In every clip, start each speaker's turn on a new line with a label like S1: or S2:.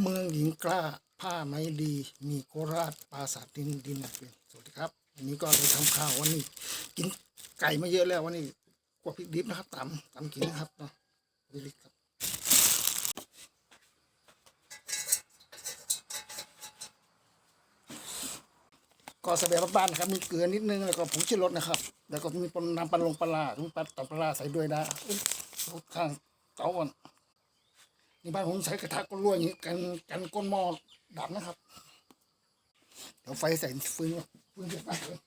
S1: เมืองหญิงกล้าผ้าไหมดี มีโคราชปราสาทดินดินเป็นสวัสดีครับวันนี้ก็ไปทำข้าววันนี้ กินไก่มาเยอะแล้ววันนี้กว่าพริกดิบนะครับตำตำกินนะครับเนาะวิลิกครับก็สเแบบบ้านๆนะครับมีเกลือนิดนึงแล้วก็ผงชูรสนะครับ แล้วก็มีปนน้ำปลาลงปลาร้าต้องปลาตำปลาใส่ด้วยนะอุ๊ยข้างเตาก่อน นี่บ้านผมใช้กระทะก็รั่วอย่างนี้กันกันก้นหม้อดับนะครับเดี๋ยวไฟใส่ฟืนก่อนฟืนเดือดมากเลย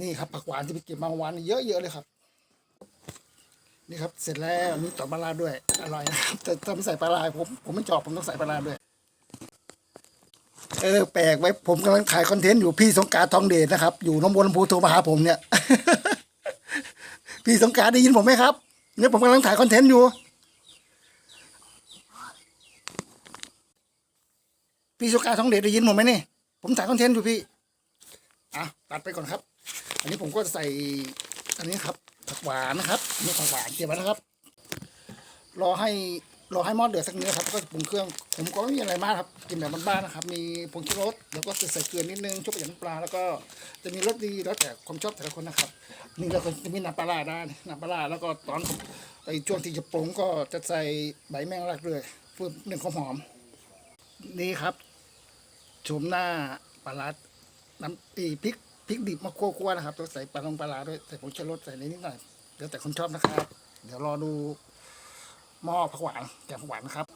S1: นี่ครับผักหวานที่ไปเก็บมาเมื่อวานเยอะๆเลยครับ นี่ครับเสร็จแล้วมีต่อปลาร้าด้วยอร่อยนะครับแต่ถ้าไม่ใส่ปลาร้าผมผมไม่ชอบผมต้องใส่ปลาร้าด้วยเออแปลกไว้ผมกำลังถ่ายคอนเทนต์อยู่พี่สงการทองเดชนะครับ อยู่น้องบัวลำพูโทรมาหาผมเนี่ย พี่สงการได้ยินผมไหมครับ เนี่ยผมกำลังถ่ายคอนเทนต์อยู่ พี่สุกาท้องเดชได้ยินผมไหมนี่ ผมถ่ายคอนเทนต์อยู่พี่ อะตัดไปก่อนครับ อันนี้ผมก็ใส่ อันนี้ครับผักหวานนะครับนี่ผักหวานเตรียมไว้นะครับ รอให้ รอให้หม้อเดือดสักนิดครับแล้วก็ปรุงเครื่อง ผมก็ไม่มีอะไรมากครับกินแบบบ้านๆนะครับ มีผงชูรสแล้วก็ใส่เกลือนิดนึงชุบอย่างปลาแล้วก็จะมีรสดีแล้วแต่ความชอบแต่ละคนนะครับนี่เราก็จะมีน้ำปลาร้าได้น้ำปลาร้าแล้วก็ตอนไอ้ช่วงที่จะปรุงก็จะใส่ใบแมงลักด้วยเพื่อหนึ่งความหอม นี่ครับโฉมหน้าปลาร้าน้ำตีพริกพริกดิบมาคั่วๆนะครับต้องใส่ปลาลงปลาร้าด้วยใส่ผงชูรสใส่นิดหน่อยเดี๋ยวแต่คนชอบนะครับ เดี๋ยวรอดู หม้อผักหวานแกงผักหวานนะครับ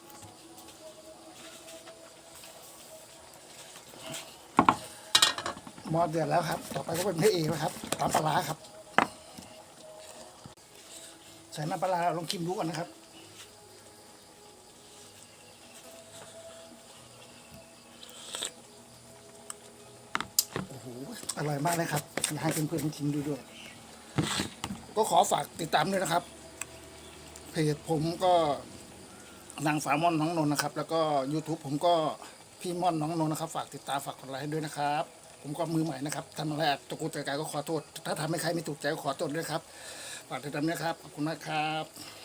S1: หม้อเดือดแล้วครับ ต่อไปก็เป็นพระเอกนะครับปลาปลาครับ ใส่น้ำปลาร้าลองชิมดูก่อนนะครับโอ้โหอร่อยมากเลยครับอยากให้เพื่อนๆชิมดูด้วย ก็ขอฝากติดตามด้วยนะครับ เพจผมก็นางฟ้าม่อนน้องนนท์นะครับ แล้วก็ YouTube ผมก็พี่ม่อนน้องนนท์นะครับ ฝากติดตามฝากกดไลค์ให้ด้วยนะครับ ผมก็มือใหม่นะครับทำอะไรตะกูตะกายก็ขอโทษ ถ้าทำให้ใครไม่ถูกใจก็ขอโทษด้วยครับฝากติดตามนะครับขอบคุณมากครับ